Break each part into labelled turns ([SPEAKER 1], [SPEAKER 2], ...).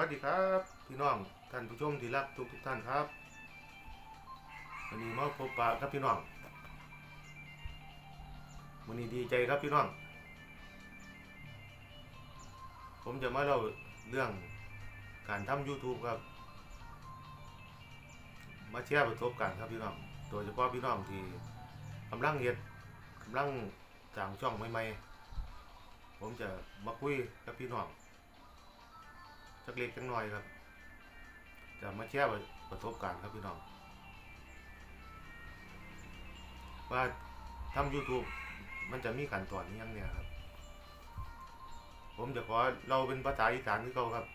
[SPEAKER 1] วัสดีครับ พี่น้องท่านผู้ชมที่รักทุกทุกท่านครับวันนี้มาพบปะกับพี่น้องวันนี้ดีใจครับพี่น้อง ผมจะมาเล่าเรื่องการทำ YouTube ครับ มาแชร์ประสบการณ์ครับพี่น้อง โดยเฉพาะพี่น้องที่กำลังเฮ็ดกำลังสร้างช่องใหม่ๆผมจะมาคุยกับพี่น้อง จักเล็กจักน้อยครับ จะมาแชร์ประสบการณ์ครับพี่น้อง ว่าทำ YouTube มันจะมีขั้นตอนยังเนี่ยครับ ผมจะขอเราเป็นภาษาอีสานที่เขาครับ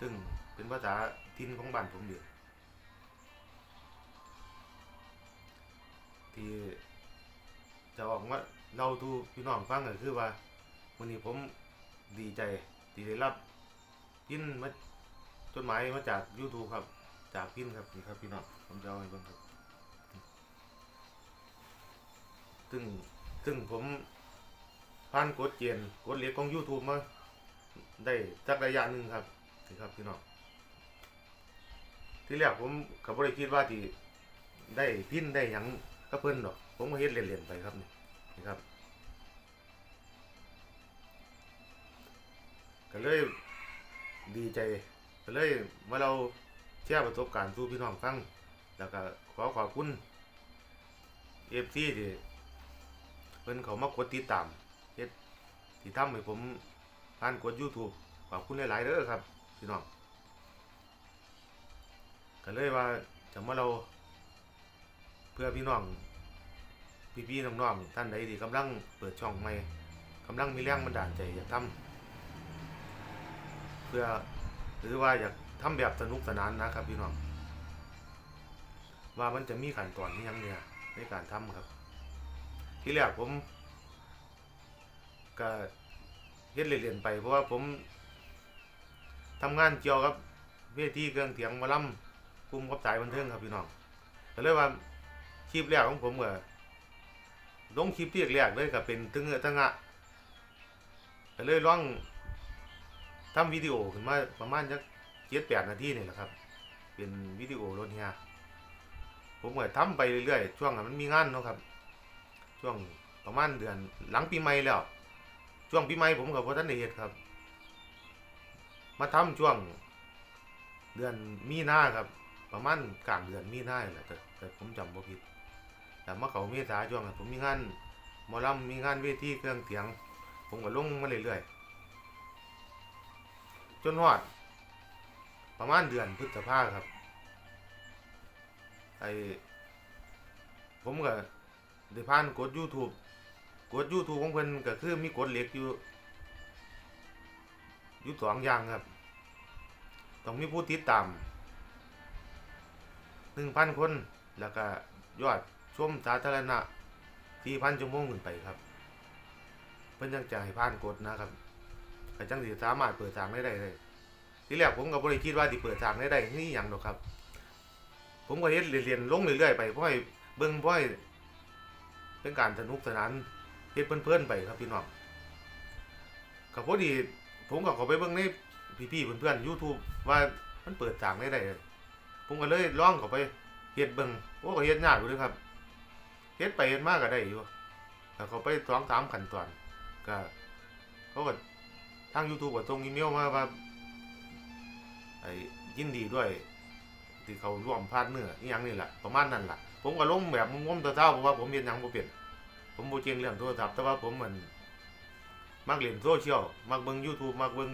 [SPEAKER 1] ซึ่งเป็นภาษาถิ่นของบ้านผมเดียวที่จะออกมาเราทูพี่น้องฟังก็คือว่าวันนี้ผมดีใจที่ได้รับ พินมาจดหมายมาจาก YouTube ครับ จากพินครับนี่ครับพี่น้องผมจะเอาให้เบิ่งครับซึ่งซึ่งผมผ่านกฎเกณฑ์กฎเหล็กของ YouTube มาได้สักระยะหนึ่งครับนี่ครับพี่น้องที่แรกผมก็บ่ได้คิดว่าที่ได้พินได้หยังกับเพิ่นดอก ผมก็เฮ็ดเล่นๆไปครับนี่นี่ครับก็เลย ดีใจก็เลยมาเราแชร์ประสบการณ์สู่พี่น้องฟังแล้วก็ขอขอบคุณเอฟซีที่เพิ่นเขามากดติดตามเฮ็ดที่ทำให้ผมผ่านกด YouTube ขอบคุณหลายๆเด้อครับพี่น้องก็เลยว่าจะมาเราเพื่อพี่น้อง พี่ๆน้องๆท่านใดที่กำลังเปิดช่องใหม่กำลังมีแรงบันดาลใจอยากทำ เพื่อหรือว่าอยากทำแบบสนุกสนานนะครับพี่น้องว่ามันจะมีขั้นตอนนี้ยังเนี่ยในการทำครับ ที่แรกผมก็เฮ็ดเรียนๆไปเพราะว่าผมทำงานเกี่ยวกับเวทีเครื่องเสียงมาล่ำกลุ่มกับสายบันเทิงครับพี่น้องก็เลยว่าคลิปแรกของผมก็ลงคลิปที่แรกเลยก็เป็นตึงเงอะตึงอะก็เลยลอง ทำวิดีโอขึ้นมาประมาณจักเจ็ดแปดนาทีนี่แหละครับ เป็นวิดีโอรถเฮียผมก็ทำไปเรื่อยๆช่วงนั้นมันมีงานเนาะครับ ช่วงประมาณเดือนหลังปีใหม่แล้ว ช่วงปีใหม่ผมกับพ่อท่านได้เฮ็ดครับ มาทำช่วง เดือนมีนาครับ ประมาณกลางเดือนมีนาแหละแต่แต่ผมจำบ่ผิด แต่เมาเขาเมษาช่วงนั้นผมมีงานมอลำมีงานเวทีเครื่องเสียง ผมก็ลงมาเรื่อยๆ จนฮอด ประมาณเดือนพฤษภาครับ ไอผมก็ได้ผ่านกด YouTube กด YouTube ของเพิ่นก็คือมีกดเหล็กอยู่อยู่สองอย่างครับ ต้องมีผู้ติดตาม1,000คน แล้วก็ยอดชมสาธารณะ4,000ชั่วโมงขึ้นไปครับ เพิ่นจังจะให้ผ่านกดนะครับ ก็จังสิสามารถเปิดทางได้ได้เลยทีแรกผมก็บ่ได้คิดว่าสิเปิดทางได้ได้นี่หยังดอกครับ ผมก็เฮ็ดเรียนๆลงเรื่อยๆไปเพราะให้เบิ่งเพราะให้เป็นการสนุกสนานเฮ็ดเพื่อนๆไปครับพี่น้องก็พอดีผมก็เข้าไปเบิ่งในพี่ๆเพื่อนๆ YouTube ว่ามันเปิดทางได้ได้ผมก็เลยลองเข้าไปเฮ็ดเบิ่งโอ้ก็เฮ็ดยากอยู่เด้ครับเฮ็ดไปเฮ็ดมาก็ได้อยู่แต่เขาไปสองสามขั้นตอนก็เขาก็าง YouTube ก็ส่งอีเมลมาว่าไอ้ยินดีด้วยที่เขาร่วมพาดเนื้ออีหยังนี่แหละประมาณนั้นล่ะ ผมก็ลงแบบงมๆเท่าเพราะว่าผมเรียนหยังบ่เป็นผมบ่เก่งเรื่องโทรศัพท์แต่ว่าผมมันมักเล่นโซเชียลมักเบิ่ง YouTube มักเบิ่ง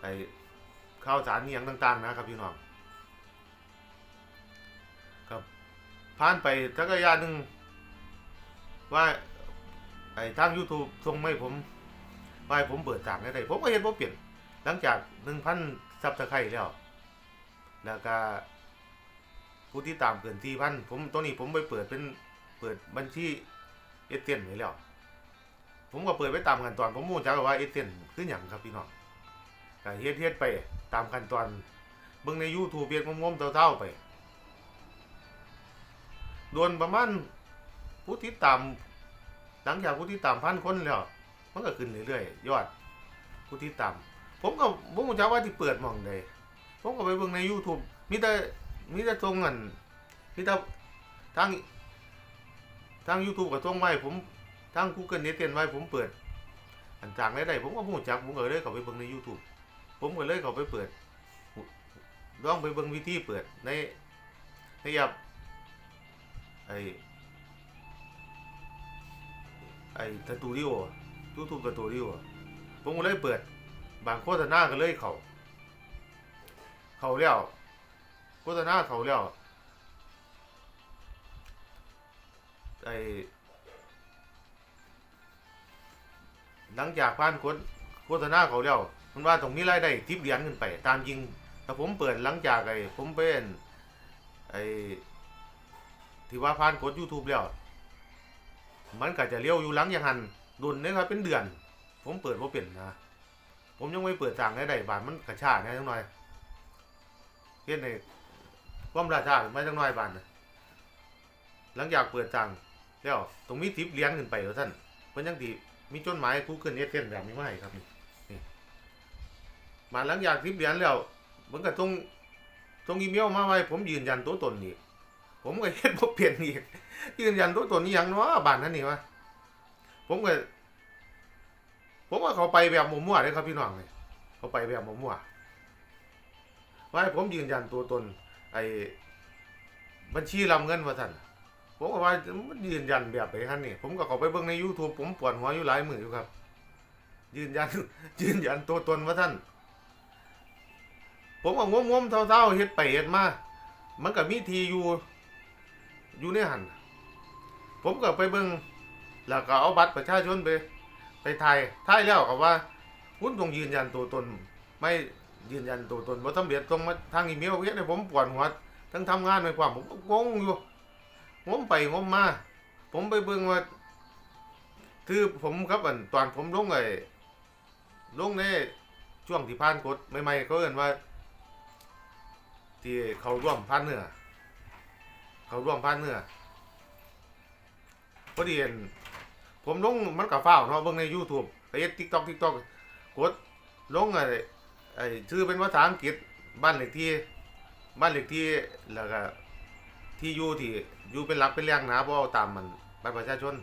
[SPEAKER 1] ไอ้ข่าวสารอีหยังต่าง ๆ นะครับพี่น้องครับผ่านไปสักระยะหนึ่งว่าไอ้ทาง YouTube ส่งไมาให้ผม ว่าให้ผมเปิดทางได้ผมก็เห็นบ่เปลี่ยน หลังจาก1,000ซับสไครต์แล้ว แล้วก็ผู้ที่ตามเกิน4,000ผมตัวนี้ผมไปเปิดเป็นเปิดบัญชีเอเทนไว้แล้ว ผมก็เปิดไปตามขั้นตอน ผมมูจักว่าเอเทนคือหยังครับพี่น้องก็เฮ็ดเฮ็ดไปตามขั้นตอนเบิ่งใน YouTube เฮ็ดงมๆเท่าๆไปโดนประมาณผู้ติดตาม หลังจากผู้ติดตามพันคนแล้ว มันก็ขึ้นเรื่อยๆยอดผู้ติดตามผมก็บ่รู้จักว่าที่เปิดหม่องใดผมก็ไปเบิ่งใน YouTube มีแต่มีแต่ตรงอันมีแต่ทางทาง YouTube ก็ตรงไว้ผมทาง Google Net เตียนไว้ผมเปิด อันจางได้ได้ผมก็บ่รู้จักผมก็เลยเข้าไปเบิ่งใน YouTube ผมก็เลยเข้าไปเปิดลองไปเบิ่งวิธีเปิดในในแอปไอไอ้สตูดิโอ YouTube สตูดิโอผมก็เลยเปิด บางโฆษณาก็เลยเขา เขาแล้ว โฆษณาเขาแล้วไอ้หลังจากผ่านคนโฆษณาเขาแล้วมันว่าต้องมีรายได้ทิปเหรียญขึ้นไป ตามจริงถ้าผมเปิดหลังจากไอ้ผมเป็นไอ้ที่ว่าผ่านกด YouTube แล้ว มันก็จะเลี้ยวอยู่หลังอย่างหัน ดุนนี่ครับเป็นเดือน ผมเปิดว่าเป็นนะ ผมยังไม่เปิดสั่งได้ใดบาทมันกระชากน่จังหน่อยเฮ็ดในความราชาไม่จังหน่อยบาทนะหลังจากเปิดสั่งแล้วตรงมีทิปเลี้ยงขึ้นไปแล้วท่านเพิ่นยังดีมีจดหมายกูเกิลเอสเแบบนี้มาให้ครับนี่นี่มาหลังจากทิปเลี้ยงแล้วมันก็ต้องต้องอีเมลมาไว้ผมยืนยันตัวตนอีกผมก็เฮ็ดบ่เปลี่ยนอีกยืนยันตัวตนนี่ยังเนาะบาทนั้นนี่วะ ผมก็ผมว่าเขาไปแบบมั่วๆเลยครับพี่น้องเลยเขาไปแบบมั่วๆว่าให้ผมยืนยันตัวตน ไอ้บัญชีรับเงินว่าท่านผมก็ว่ามันยืนยันแบบไหนครับนี่ผมก็เขาไปเบิ่งใน YouTube ผมปวดหัวอยู่หลายมืออยู่ครับ ยืนยัน ยืนยันตัวตนว่าท่าน ผมก็งมๆเท่าๆเฮ็ดไปเฮ็ดมามันก็มีทีอยู่อยู่ในหันผมก็ไปเบิ่ง แล้วก็เอาบัตรประชาชนไปไปไทยไทยแล้วก็ว่า คุณต้องยืนยันตัวตน ไม่ยืนยันตัวตนบ่สำเร็จตรงมาทางอีเมลเฮ็ดให้ผมปวดหัวทั้งทำงานไปความผมก็งงอยู่งมไปงมมา ผมไปเบิ่งว่าคือผมครับอันตอนผมลงไอ้ลงในช่วงที่ผ่านกฎใหม่ๆเขาเอิ้นว่า ที่เขาร่วมผ่านเนื้อเขาร่วมผ่านเนื้อพอดีเห็น ผมลงมันกับฟ้าวเนาะเบิ่งใน YouTube ไปเฮ็ด TikTok TikTok กดลงไอ้ไอ้ชื่อเป็นภาษาอังกฤษบ้านเลขที่ บ้านเลขที่แล้วก็ที่อยู่ที่อยู่เป็นหลักเป็นแหล่งนะบ่เอาตามมันบัตรประชาชน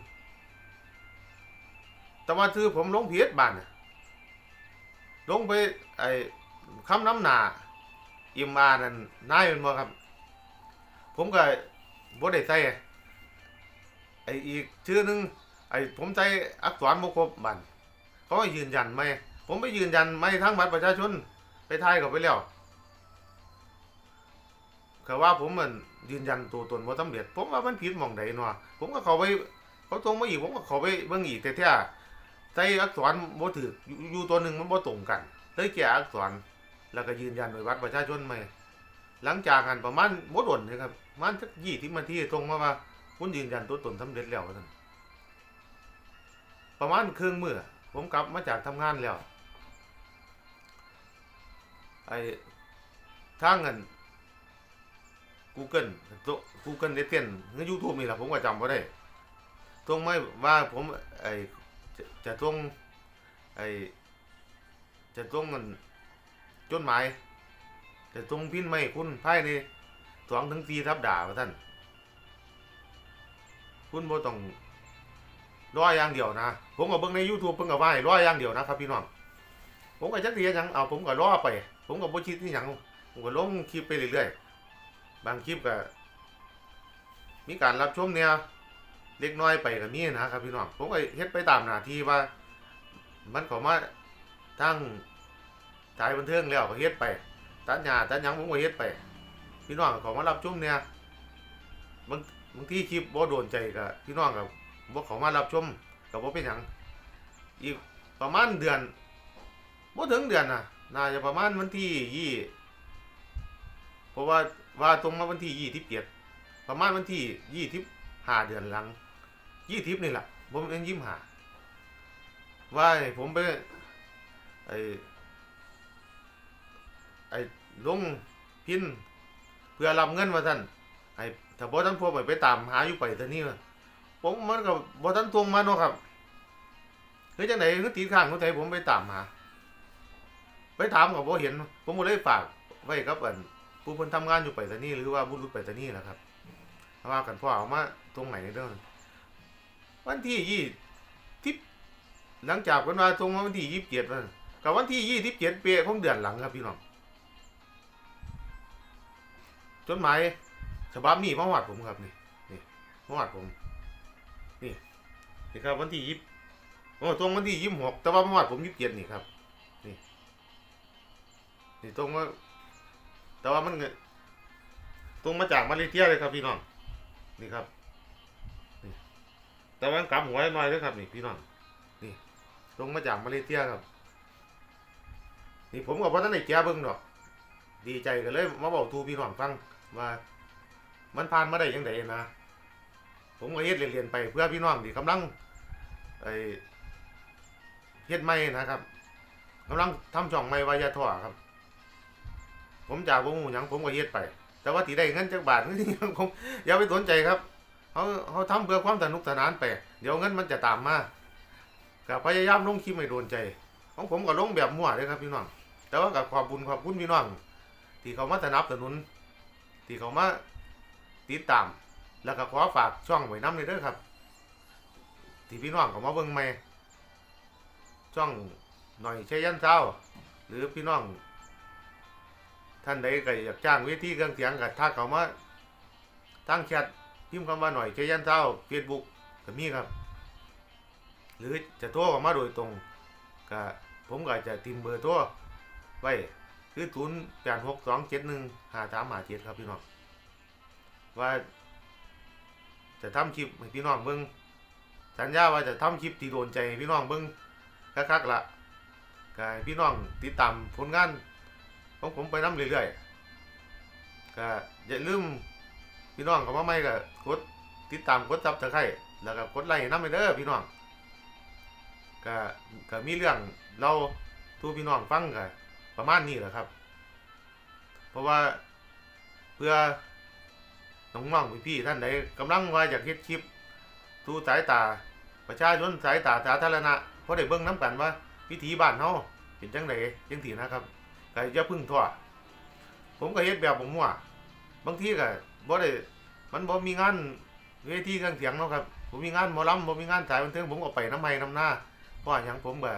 [SPEAKER 1] แต่ว่าชื่อผมลงผิดบ้านน่ะลงไปไอ้คำน้ำหนาอิมอานั่นนายเป็นบ่ครับ ผมก็บ่ได้ใส่ไอ้อีกชื่อนึง ไอ้ผมใช้อักษรบ่ครบบันเขายืนยันไหมผมไปยืนยันไม่ทั้งบัตรประชาชนไปทายเขาไปแล้วเขาว่าผมมันยืนยันตัวตนว่าสำเร็จผมว่ามันผิดหม่องใดเนาะผมก็เขาไปเขาตรงมาอีกผมก็เขาไปเบิ่งอีกแต่แท้ใช้อักษรบ่ถูกอยอยู่ตัวหนึ่งมันบ่ตรงกันเลยแก้อักษรแล้วก็ยืนยันโดยบัตรประชาชนใหม่หลังจากนั้นประมาณบ่ดนนะครับมาณสัก20นาที่ตรงมาว่าคุณยืนยันตัวตนสำเร็จแล้วว่าน ประมาณครึ่งมื้อผมกลับมาจากทำงานแล้วไอ้ทางเงิน Google ตัว Google เดเตียนหรือ YouTube นี่แหละผมก็จำบ่ได้ตรงไม่ว่าผมไอ้จะจะตรงไอ้จะตรงเงินจดหมายจะตรงพินไม่คุณภายในสองถึงสี่ทับด่าว่าท่าน คุณบ่ต้อง ร้อยอย่างเดียวนะผมก็เบิ่งใน YouTube เพิ่นก็ว่าให้ร้อยอย่างเดียวนะครับพี่น้องผมก็จักเรียนหยังเอาผมก็รอไป ผมก็บ่คิดที่หยังผมก็ลงคลิปไปเรื่อยๆบางคลิปก็มีการรับชมเนี่ยเล็กน้อยไปก็มีนะครับพี่น้องผมก็เฮ็ดไปตามหน้าที่ว่า มันเข้ามาทางสายบันเทิงแล้วก็เฮ็ดไปตัดหญ้าตัดหยังผมก็เฮ็ดไป พี่น้องก็ข้ามารับชมเนี่ยบางบางทีคลิปบ่โดนใจก็พี่น้องก็ บ่เขามารับชมก็บ่เป็นหยังอีกประมาณเดือนบ่ถึงเดือนน่ะ น่าจะประมาณวันที่ยี่เพราะว่าว่าตรงมาวันที่ยี่ที่เปียดประมาณวันที่ยี่ที่ห้าเดือนหลังยี่ทิพนี่แหละผมเป็นยิ้มหาว่าให้ผมไปไอ้ไอ้ลงพินเพื่อรับเงินว่าท่านไอ้ถ้าบ่ท่านพวกไปไปตามหาอยู่ไปเท่านี้ ผมมันก็บ่ทันทวงมาเนาะครับคือจังได๋คือตีข้างคนไทยผมไปตามหาไปถามก็บ่เห็น ผมก็เลยฝากไว้กับอันผู้เพิ่นทำงานอยู่ไปรษณีย์หรือว่าบุรุษไปรษณีย์ล่ะครับว่ากันพ่อเอามาตรงไหนเด้อวันที่ยี่ที่หลังจากเพิ่นว่าตรงวันที่ยี่สิบเจ็ดวันกับวันที่ยี่สิบเจ็ดเปียของเดือนหลังครับพี่น้องจดหมายฉบับนี้มาฮอดผมครับนี่นี่มาฮอดผม นี่ครับวันที่ยี่โอ้ตรงวันที่ยี่สิบหกแต่ว่ามาฮอดผมยี่สิบเจ็ดนี่ครับ นี่ นี่ตรงว่า แต่ว่ามันตรงมาจากมาเลเซียเลยครับพี่น้อง นี่ครับนี่แต่ว่ากลับหัวให้หน่อยด้วยครับ นี่พี่น้อง นี่ ตรงมาจากมาเลเซียครับ นี่ผมกับพ่อท่านไอ้แก่เบิ่งดอก ดีใจกันเลยมาบอกทูพี่น้องฟังว่ามันผ่านมาได้ยังไงนะ ผมก็เฮ็ดเรียนไปเพื่อพี่น้องที่กำลัง ไอ้เฮ็ดไม่นะครับกำลังทำช่องไม่วายาท่อครับ ผมจากวงหูหยังผมก็เฮ็ดไป แต่ว่าที่ได้เงินจากบาทนี่ผมอย่าไปสนใจครับเขาเขาทำเพื่อความสนุกสนานไป เดี๋ยวเงินมันจะตามมาก็พยายามลงคลิปไม่โดนใจ ของผมก็ลงแบบมั่วเลยครับพี่น้อง แต่ว่ากับขอบบุญขอบคุณพี่น้องที่เขามาสนับสนุน ที่เขามาติดตาม แล้วก็ขอฝากช่องไว้น้ำเลยเด้อครับ ที่พี่น้องเขามาเบิ่งใหม่ช่องหน่อยใช้ยันเช้า หรือพี่น้อง ท่านใดก็อยากจ้างเวทีเครื่องเสียงกับถ้าเขามาทั้งแชทพิมพ์คำว่าหน่อยใช้ยันเช้าเฟซบุ๊กก็มีครับ หรือจะโทรเข้ามาโดยตรงก็ผมก็จะติมเบอร์โทรไว้คือศูนย์แปดหกสองเจ็ดหนึ่งห้าสามห้าเจ็ดครับพี่น้องว่าจะทำคลิปให้พี่น้องเบิ่ง สัญญาว่าจะทำคลิปที่โดนใจพี่น้องเบิ่งคักๆละก็ให้พี่น้องติดตามผลงานของผมไปนํเรื่อยๆก็อย่าลืมพี่น้องเข้ามาใหม่ก็กดติดตามกดซับสไครต์แล้วก็กดไลค์น้ำไปเด้อพี่น้องก็ก็มีเรื่องเราทูพี่น้องฟังก็ประมาณนี้แหละครับ เพราะว่าเพื่อน้องๆพี่ๆท่านใดกำลังว่าอยากเฮ็ดคลิปทูสายตา ประชาชนสายตาสาธารณะเพราะได้เบิ่งน้ำกันว่าวิถีบ้านเฮาเป็นจังไดจังซี่นะครับก็อย่าพึ่งท้อผมก็เฮ็ดแบบผมมั่วบางทีก็บ่ได้มันบ่มีงานเวทีเครื่องเสียงเนาะครับผมมีงานหมอลำบ่มีงานสายบันเทิงผมก็ไปน้ำไม้น้ำหน้าเพราะหยังผมก็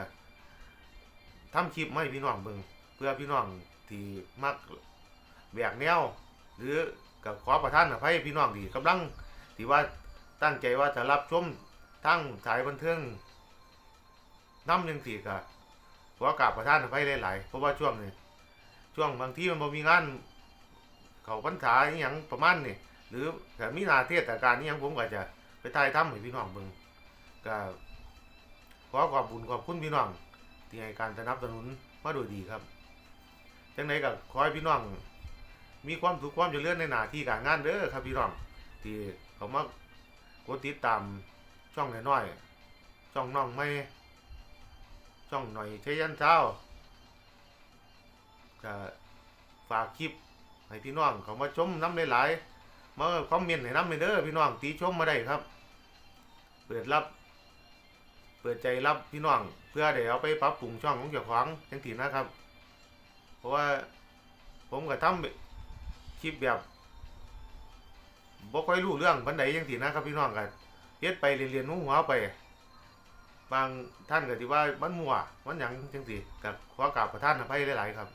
[SPEAKER 1] ทำคลิปมาให้พี่น้องเบิ่งเพื่อพี่น้องที่มักแบกแนว หรือกับขอประท่านอภัยพี่น้องที่กำลังที่ว่าตั้งใจว่าจะรับชม ทั้งสายบันเทิงน้ำยังสี่กะขอกราบประท่านอภัยหลายๆเพราะว่าช่วงนี้ช่วงบางที่มันบ่มีงานเขาพรรษาอหย่างประมาณนี่หรือแต่มีนาเทศกาลอหย่างผมก็จะไปถ่ายทำให้พี่น้องเบิ่งก็ขอขอบคุญขอบคุณพี่น้องที่ให้การสนับสนุนมาโดยดีครับจังไหนก็ขอให้พี่น้องมีความสุขความเจริญในหน้าที่การงานเด้อครับพี่น้องที่เขามากดติดตาม ช่องน้อยๆช่องน้องไม่ช่องหน่อยใช้ยันเช้าก็ฝากคลิปให้พี่น้องเขามาชมน้ำหลายๆมาคอมเมนต์ให้น้ำเลยเด้อพี่น้องตีชมมาได้ครับ เปิดรับ เปิดใจรับพี่น้องเพื่อเดี๋ยวเอาไปปรับปรุงช่องของเจ้าของจังสีนะครับ เพราะว่าผมก็ทำคลิปแบบบ่ค่อยรู้เรื่องปันใดจังซี่นะครับพี่น้องกัน เฮ็ดไปเรียนๆหัวไป บางท่านก็สิว่ามันมั่วมันหยังจังซี่ก็ขอกราบประท่านอภัยหลายๆครับ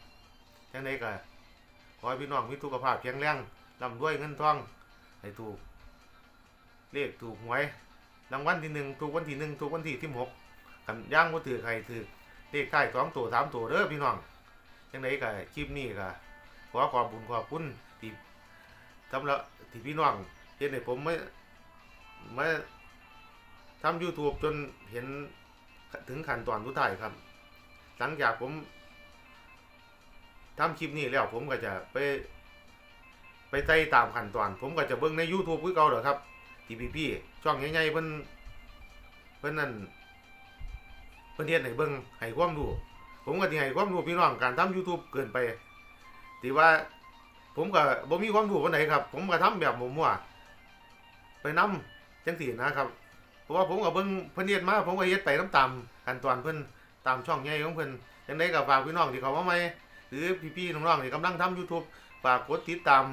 [SPEAKER 1] จังไดก็ขอให้พี่น้องมีสุขภาพแข็งแรงร่ำรวยเงินทองให้ถูกเลขถูกหวยรางวัลที่หนึ่งถูกวันที่หนึ่งถูกวันที่ที่หกกันย่างบ่ถือใครถือเลขท้ายสองตัวสามตัวเด้อพี่น้องจังไดก็คลิปนี้ก็ขอขอบุญขอบคุณที่สำหรับที่พี่น้องเห็นให้ผมไม่ มาทำ YouTube จนเห็นถึงขั้นตอนสุดท้ายครับ หลังจากผมทำคลิปนี้แล้วผมก็จะไป ไปใส่ตามขั้นตอน ผมก็จะเบิ่งใน YouTube คือเก่าเด้อครับทีพี่ช่องใหญ่ๆเพิ่นเพิ่นนั่นเพิ่นเฮ็ดให้เบิ่งให้ความรู้ผมก็สิให้ความรู้พี่น้องการทำ YouTube เกินไปที่ว่าผมก็บ่มีความรู้ปานใดครับ ผมก็ทำแบบมั่วๆไปนํ จังซี่นะครับ เพราะว่าผมก็เบิ่งเพิ่นเฮ็ดมาผมก็เฮ็ดไปน้ำตามๆขั้นตอนเพิ่นตามช่องใหญ่ของเพิ่นจังไดก็ฝากพี่น้องที่เขามาใหม่หรือพี่ๆน้องๆที่กำลังทำ YouTube ฝากกดติดตาม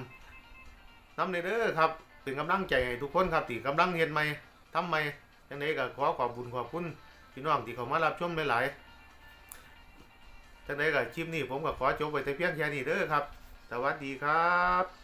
[SPEAKER 1] นำเด้อครับเป็นกำลังใจให้ทุกคนครับที่กำลังเฮ็ดใหม่ทำใหม่จังไดก็ขอขอบคุณขอบคุณพี่น้องที่เขามารับชมหลายๆจังไดก็คลิปนี้ผมก็ขอจบไว้แต่เพียงแค่นี้เด้อครับ สวัสดีครับ